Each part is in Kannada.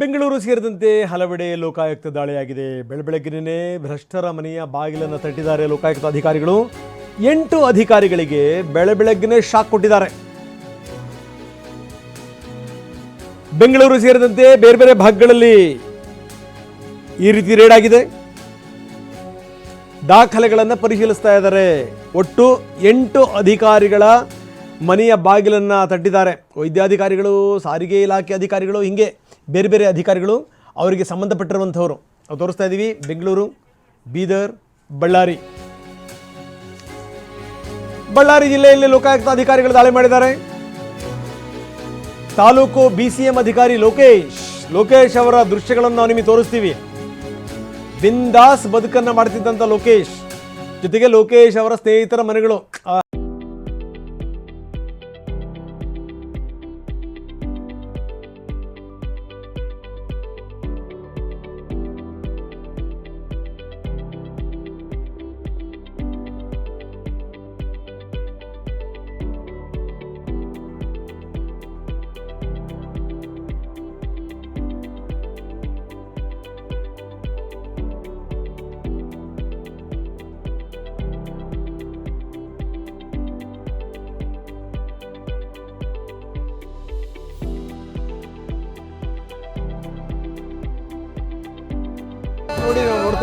ಬೆಂಗಳೂರು ಸೇರಿದಂತೆ ಹಲವೆಡೆ ಲೋಕಾಯುಕ್ತ ದಾಳಿಯಾಗಿದೆ. ಬೆಳಬೆಳಗ್ಗಿನೇ ಭ್ರಷ್ಟರ ಮನೆಯ ಬಾಗಿಲನ್ನು ತಟ್ಟಿದ್ದಾರೆ ಲೋಕಾಯುಕ್ತ ಅಧಿಕಾರಿಗಳು. ಎಂಟು ಅಧಿಕಾರಿಗಳಿಗೆ ಬೆಳಬೆಳಗ್ಗಿನೇ ಶಾಕ್ ಕೊಟ್ಟಿದ್ದಾರೆ. ಬೆಂಗಳೂರು ಸೇರಿದಂತೆ ಬೇರೆ ಬೇರೆ ಭಾಗಗಳಲ್ಲಿ ಈ ರೀತಿ ರೇಡ್ ಆಗಿದೆ. ದಾಖಲೆಗಳನ್ನು ಪರಿಶೀಲಿಸ್ತಾ ಇದ್ದಾರೆ. ಒಟ್ಟು ಎಂಟು ಅಧಿಕಾರಿಗಳ ಮನೆಯ ಬಾಗಿಲನ್ನು ತಟ್ಟಿದ್ದಾರೆ. ವೈದ್ಯಾಧಿಕಾರಿಗಳು, ಸಾರಿಗೆ ಇಲಾಖೆ ಅಧಿಕಾರಿಗಳು ಹೀಗೆ. ಬೇರೆ ಬೇರೆ ಅಧಿಕಾರಿಗಳು ಅವರಿಗೆ ಸಂಬಂಧಪಟ್ಟಿರುವಂಥವರು. ನಾವು ತೋರಿಸ್ತಾ ಇದ್ದೀವಿ ಬೆಂಗಳೂರು, ಬೀದರ್, ಬಳ್ಳಾರಿ. ಬಳ್ಳಾರಿ ಜಿಲ್ಲೆಯಲ್ಲಿ ಲೋಕಾಯುಕ್ತ ಅಧಿಕಾರಿಗಳು ದಾಳಿ ಮಾಡಿದ್ದಾರೆ. ತಾಲೂಕು ಬಿಸಿಎಂ ಅಧಿಕಾರಿ ಲೋಕೇಶ್ ಲೋಕೇಶ್ ಅವರ ದೃಶ್ಯಗಳನ್ನು ನಾವು ನಿಮಗೆ ತೋರಿಸ್ತೀವಿ. ಬಿಂದಾಸ್ ಬದುಕನ್ನು ಮಾಡ್ತಿದ್ದಂಥ ಲೋಕೇಶ್. ಜೊತೆಗೆ ಲೋಕೇಶ್ ಅವರ ಸ್ನೇಹಿತರ ಮನೆಗಳು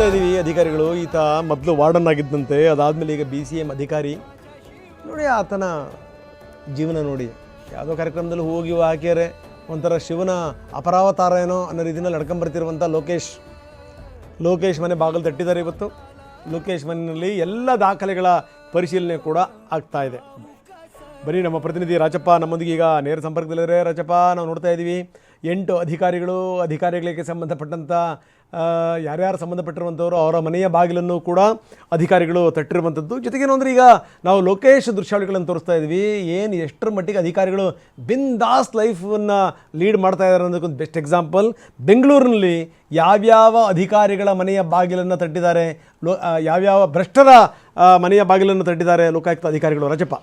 ನೋಡ್ತಾ ಇದ್ದೀವಿ ಅಧಿಕಾರಿಗಳು. ಈತ ಮೊದಲು ವಾರ್ಡನ್ ಆಗಿದ್ದಂತೆ. ಅದಾದ್ಮೇಲೆ ಈಗ ಬಿ ಸಿ ಎಂ ಅಧಿಕಾರಿ. ನೋಡಿ ಆತನ ಜೀವನ ನೋಡಿ. ಯಾವುದೋ ಕಾರ್ಯಕ್ರಮದಲ್ಲಿ ಹೋಗಿ ಹಾಕ್ಯಾರೆ ಒಂಥರ ಶಿವನ ಅಪರಾವತಾರ ಏನೋ ಅನ್ನೋ ರೀತಿಯಲ್ಲಿ ನಡ್ಕೊಂಬರ್ತಿರುವಂಥ ಲೋಕೇಶ್. ಲೋಕೇಶ್ ಮನೆ ಬಾಗಿಲು ತಟ್ಟಿದ್ದಾರೆ ಇವತ್ತು. ಲೋಕೇಶ್ ಮನೆಯಲ್ಲಿ ಎಲ್ಲ ದಾಖಲೆಗಳ ಪರಿಶೀಲನೆ ಕೂಡ ಆಗ್ತಾ ಇದೆ. ಬರೀ ನಮ್ಮ ಪ್ರತಿನಿಧಿ ರಾಜಪ್ಪ ನಮ್ಮೊಂದಿಗೆ ಈಗ ನೇರ ಸಂಪರ್ಕದಲ್ಲಿದ್ದಾರೆ. ರಾಜಪ್ಪ, ನಾವು ನೋಡ್ತಾ ಇದ್ದೀವಿ. ಎಂಟು ಅಧಿಕಾರಿಗಳು, ಅಧಿಕಾರಿಗಳಿಗೆ ಸಂಬಂಧಪಟ್ಟಂಥ ಯಾರ್ಯಾರು ಸಂಬಂಧಪಟ್ಟಿರುವಂಥವ್ರು ಅವರ ಮನೆಯ ಬಾಗಿಲನ್ನು ಕೂಡ ಅಧಿಕಾರಿಗಳು ತಟ್ಟಿರುವಂಥದ್ದು ಜೊತೆಗೇನು ಅಂದರೆ ಈಗ ನಾವು ಲೋಕೇಶ್ ದೃಶ್ಯಾವಳಿಗಳನ್ನು ತೋರಿಸ್ತಾ ಇದ್ವಿ. ಏನು ಎಷ್ಟರ ಮಟ್ಟಿಗೆ ಅಧಿಕಾರಿಗಳು ಬಿಂದಾಸ್ ಲೈಫನ್ನು ಲೀಡ್ ಮಾಡ್ತಾ ಇದ್ದಾರೆ ಅನ್ನೋದಕ್ಕೊಂದು ಬೆಸ್ಟ್ ಎಕ್ಸಾಂಪಲ್. ಬೆಂಗಳೂರಿನಲ್ಲಿ ಯಾವ್ಯಾವ ಅಧಿಕಾರಿಗಳ ಮನೆಯ ಬಾಗಿಲನ್ನು ತಟ್ಟಿದ್ದಾರೆ? ಲೋ ಯಾವ್ಯಾವ ಭ್ರಷ್ಟರ ಮನೆಯ ಬಾಗಿಲನ್ನು ತಟ್ಟಿದ್ದಾರೆ ಲೋಕಾಯುಕ್ತ ಅಧಿಕಾರಿಗಳು? ರಾಜಪ್ಪ.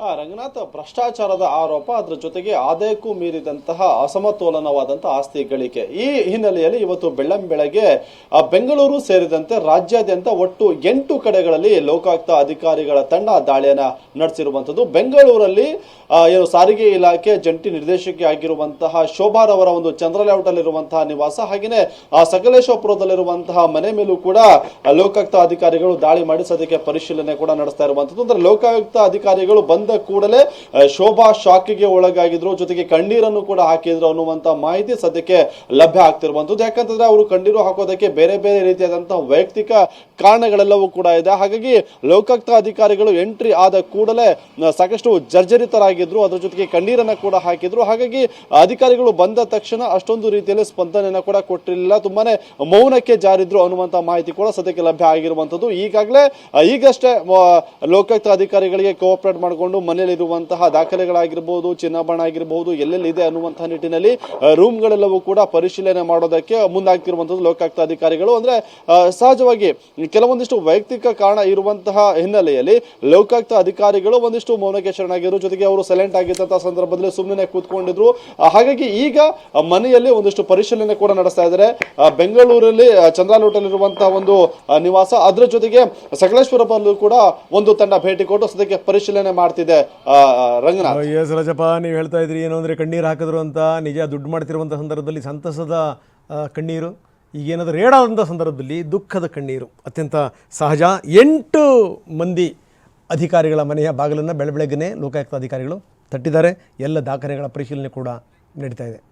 ರಂಗನಾಥ್ ಭ್ರಷ್ಟಾಚಾರದ ಆರೋಪ ಅದರ ಜೊತೆಗೆ ಆದಾಯಕ್ಕೂ ಮೀರಿದಂತಹ ಅಸಮತೋಲನವಾದಂತಹ ಆಸ್ತಿ ಗಳಿಕೆ. ಈ ಹಿನ್ನೆಲೆಯಲ್ಲಿ ಇವತ್ತು ಬೆಳ್ಳಂ ಬೆಳಗ್ಗೆ ಆ, ಬೆಂಗಳೂರು ಸೇರಿದಂತೆ ರಾಜ್ಯಾದ್ಯಂತ ಒಟ್ಟು ಎಂಟು ಕಡೆಗಳಲ್ಲಿ ಲೋಕಾಯುಕ್ತ ಅಧಿಕಾರಿಗಳ ತಂಡ ದಾಳಿಯನ್ನ ನಡೆಸಿರುವಂತದ್ದು ಬೆಂಗಳೂರಲ್ಲಿ ಆ, ಏನು ಸಾರಿಗೆ ಇಲಾಖೆ ಜಂಟಿ ನಿರ್ದೇಶಕಿ ಆಗಿರುವಂತಹ ಶೋಭಾರವರ ಒಂದು ಚಂದ್ರ ಲೇಔಟ್ ಅಲ್ಲಿರುವಂತಹ ನಿವಾಸ ಹಾಗೆಯೇ ಆ ಸಕಲೇಶಪುರದಲ್ಲಿರುವಂತಹ ಮನೆ ಮೇಲೂ ಕೂಡ ಆ, ಲೋಕಾಯುಕ್ತ ಅಧಿಕಾರಿಗಳು ದಾಳಿ ಮಾಡಿ ಸದ್ಯಕ್ಕೆ ಪರಿಶೀಲನೆ ಕೂಡ ನಡೆಸ್ತಾ ಇರುವಂತದ್ದು ಅಂದ್ರೆ ಲೋಕಾಯುಕ್ತ ಅಧಿಕಾರಿಗಳು ಬಂದ ಕೂಡಲೇ ಶೋಭಾ ಶಾಕಿಗೆ ಒಳಗಾಗಿದ್ರು. ಜೊತೆಗೆ ಕಣ್ಣೀರನ್ನು ಕೂಡ ಹಾಕಿದ್ರು ಅನ್ನುವಂತ ಮಾಹಿತಿ ಸದ್ಯಕ್ಕೆ ಲಭ್ಯ ಆಗ್ತಿರುವಂತದ್ದು ಯಾಕಂತಂದ್ರೆ ಅವರು ಕಣ್ಣೀರು ಹಾಕೋದಕ್ಕೆ ಬೇರೆ ಬೇರೆ ರೀತಿಯಾದಂತಹ ವೈಯಕ್ತಿಕ ಕಾರಣಗಳೆಲ್ಲವೂ ಕೂಡ ಇದೆ. ಹಾಗಾಗಿ ಲೋಕಾಯುಕ್ತ ಅಧಿಕಾರಿಗಳು ಎಂಟ್ರಿ ಆದ ಕೂಡಲೇ ಸಾಕಷ್ಟು ಜರ್ಜರಿತರಾಗಿದ್ರು. ಅದರ ಜೊತೆಗೆ ಕಣ್ಣೀರನ್ನ ಕೂಡ ಹಾಕಿದ್ರು. ಹಾಗಾಗಿ ಅಧಿಕಾರಿಗಳು ಬಂದ ತಕ್ಷಣ ಅಷ್ಟೊಂದು ರೀತಿಯಲ್ಲಿ ಸ್ಪಂದನೆಯನ್ನು ಕೂಡ ಕೊಟ್ಟಿರಲಿಲ್ಲ. ತುಂಬಾನೇ ಮೌನಕ್ಕೆ ಜಾರಿದ್ರು ಅನ್ನುವಂತ ಮಾಹಿತಿ ಕೂಡ ಸದ್ಯಕ್ಕೆ ಲಭ್ಯ ಆಗಿರುವಂತದ್ದು ಈಗಾಗಲೇ ಈಗಷ್ಟೇ ಲೋಕಾಯುಕ್ತ ಅಧಿಕಾರಿಗಳಿಗೆ ಕೋಆಪರೇಟ್ ಮಾಡಿಕೊಂಡು ಮನೆಯಲ್ಲಿರುವಂತಹ ದಾಖಲೆಗಳಾಗಿರ್ಬೋದು, ಚಿನ್ನಾಭರಣ ಆಗಿರಬಹುದು ಎಲ್ಲೆಲ್ಲಿ ಇದೆ ಅನ್ನುವಂತಹ ನಿಟ್ಟಿನಲ್ಲಿ ರೂಮ್ಗಳೆಲ್ಲವೂ ಕೂಡ ಪರಿಶೀಲನೆ ಮಾಡೋದಕ್ಕೆ ಮುಂದಾಗ್ತಿರುವಂತದ್ದು ಲೋಕಾಯುಕ್ತ ಅಧಿಕಾರಿಗಳು ಅಂದ್ರೆ ಸಹಜವಾಗಿ ಕೆಲವೊಂದಿಷ್ಟು ವೈಯಕ್ತಿಕ ಕಾರಣ ಇರುವಂತಹ ಹಿನ್ನೆಲೆಯಲ್ಲಿ ಲೋಕಾಯುಕ್ತ ಅಧಿಕಾರಿಗಳು ಒಂದಿಷ್ಟು ಮೌನಕ್ಕೆ ಶರಣಾಗಿದ್ರು. ಜೊತೆಗೆ ಅವರು ಸೈಲೆಂಟ್ ಆಗಿದ್ದಂತಹ ಸಂದರ್ಭದಲ್ಲಿ ಸುಮ್ಮನೆ ಕೂತ್ಕೊಂಡಿದ್ರು. ಹಾಗಾಗಿ ಈಗ ಮನೆಯಲ್ಲಿ ಒಂದಿಷ್ಟು ಪರಿಶೀಲನೆ ಕೂಡ ನಡೆಸ್ತಾ ಇದ್ದಾರೆ. ಬೆಂಗಳೂರಲ್ಲಿ ಚಂದ್ರಾಲೋಟಲ್ಲಿರುವಂತಹ ಒಂದು ನಿವಾಸ. ಅದರ ಜೊತೆಗೆ ಸಕಲೇಶ್ವರದಲ್ಲೂ ಕೂಡ ಒಂದು ತಂಡ ಭೇಟಿ ಕೊಟ್ಟು ಸದ್ಯಕ್ಕೆ ಪರಿಶೀಲನೆ ಮಾಡ್ತಿದೆ ಆ, ರಂಗನಾಥ್. ಎಸ್ ರಾಜಪ್ಪ ನೀವು ಹೇಳ್ತಾ ಇದ್ರಿ ಏನು ಅಂದರೆ ಕಣ್ಣೀರು ಹಾಕಿದ್ರು ಅಂತ ನಿಜ ದುಡ್ಡು ಮಾಡ್ತಿರುವಂಥ ಸಂದರ್ಭದಲ್ಲಿ ಸಂತಸದ ಕಣ್ಣೀರು ಕಣ್ಣೀರು ಈಗೇನಾದರೂ ರೇಡಾದಂಥ ಸಂದರ್ಭದಲ್ಲಿ ದುಃಖದ ಕಣ್ಣೀರು ಅತ್ಯಂತ ಸಹಜ. ಎಂಟು ಮಂದಿ ಅಧಿಕಾರಿಗಳ ಮನೆಯ ಬಾಗಿಲನ್ನು ಬೆಳಬೆಳಗ್ಗೆ ಲೋಕಾಯುಕ್ತ ಅಧಿಕಾರಿಗಳು ತಟ್ಟಿದ್ದಾರೆ. ಎಲ್ಲ ದಾಖಲೆಗಳ ಪರಿಶೀಲನೆ ಕೂಡ ನಡೀತಾ ಇದೆ.